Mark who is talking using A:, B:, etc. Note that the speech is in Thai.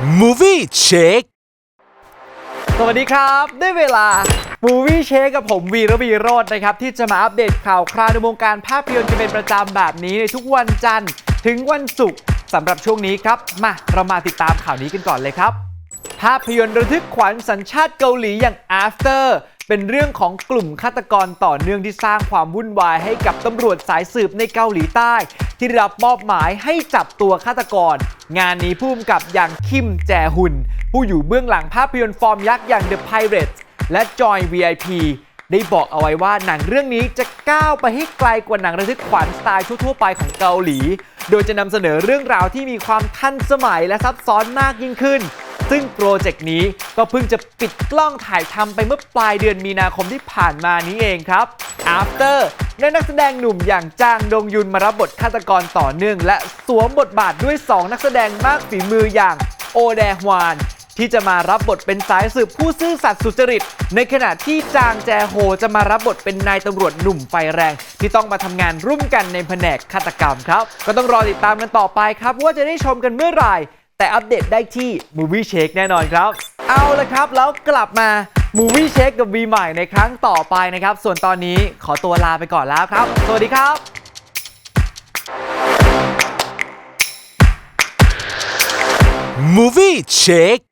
A: Movie Check
B: สวัสดีครับ ได้เวลา Movie Check กับผมวีระวีโรจน์นะครับ ที่จะมาอัปเดตข่าวคราวในวงการภาพยนตร์กันเป็นประจำแบบนี้ในทุกวันจันทร์ ถึงวันศุกร์สำหรับช่วงนี้ครับ มาเรามาติดตามข่าวนี้กันก่อนเลยครับ ภาพยนตร์ระทึกขวัญสัญชาติเกาหลีอย่าง After เป็นเรื่องของกลุ่มฆาตกรต่อเนื่องที่สร้างความวุ่นวายให้กับตำรวจสายสืบในเกาหลีใต้ ที่ได้รับมอบหมายให้จับตัวฆาตกร งานนี้ผู้กำกับอย่างคิมแจฮุน ผู้อยู่เบื้องหลังภาพยนตร์ฟอร์มยักษ์อย่าง The Pirates และ Joy VIP ได้บอกเอาไว้ว่าหนังเรื่องนี้จะก้าวไปให้ไกลกว่าหนังระทึกขวัญสไตล์ทั่วๆไปของเกาหลี โดยจะนำเสนอเรื่องราวที่มีความทันสมัยและซับซ้อนมากยิ่งขึ้น ซึ่งโปรเจกต์นี้ก็เพิ่งจะปิดกล้องถ่ายทำไปเมื่อปลายเดือนมีนาคมที่ผ่านมานี้เองครับ After ได้นักแสดงหนุ่มอย่างจางดงยุนมารับบทฆาตกรต่อเนื่อง และสวมบทบาทด้วย 2 นักแสดงมากฝีมืออย่างโอแดฮวานที่จะมารับบทเป็นสายสืบผู้ซื่อสัตย์สุจริต ในขณะที่จางแจโฮจะมารับบทเป็นนายตำรวจหนุ่มไฟแรง ที่ต้องมาทำงานร่วมกันในแผนกฆาตกรรมครับ ก็ต้องรอติดตามกันต่อไปครับ ว่าจะได้ชมกันเมื่อไหร่ แต่อัปเดตได้ที่ Movie Shake แน่นอนครับ เอาละครับแล้วกลับมา Movie Shake กับ V ใหม่ในครั้งต่อไปนะครับ ส่วนตอนนี้ขอตัวลาไปก่อนแล้วครับ สวัสดีครับ
A: Movie Check